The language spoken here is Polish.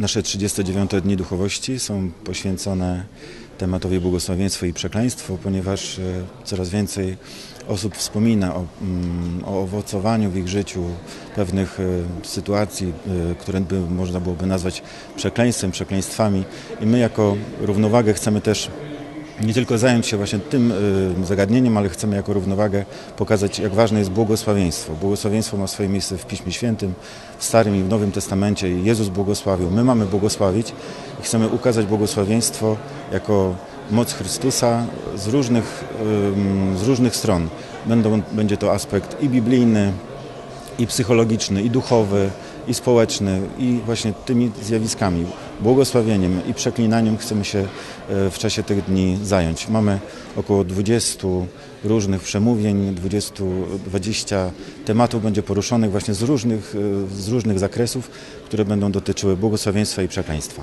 Nasze 39 dni duchowości są poświęcone tematowi błogosławieństwo i przekleństwo, ponieważ e, coraz więcej osób wspomina o, mm, o owocowaniu w ich życiu pewnych e, sytuacji, e, które by można byłoby nazwać przekleństwem, przekleństwami. I my jako równowagę chcemy też nie tylko zająć się właśnie tym y, zagadnieniem, ale chcemy jako równowagę pokazać, jak ważne jest błogosławieństwo. Błogosławieństwo ma swoje miejsce w Piśmie Świętym, w Starym i w Nowym Testamencie. Jezus błogosławił, my mamy błogosławić i chcemy ukazać błogosławieństwo jako moc Chrystusa z różnych, z różnych stron. Będą, będzie to aspekt i biblijny, i psychologiczny, i duchowy, i społeczny, i właśnie tymi zjawiskami, błogosławieniem i przeklinaniem chcemy się e, w czasie tych dni zająć. Mamy około 20 różnych przemówień, 20, 20 tematów będzie poruszonych właśnie z różnych, e, z różnych zakresów, które będą dotyczyły błogosławieństwa i przekleństwa.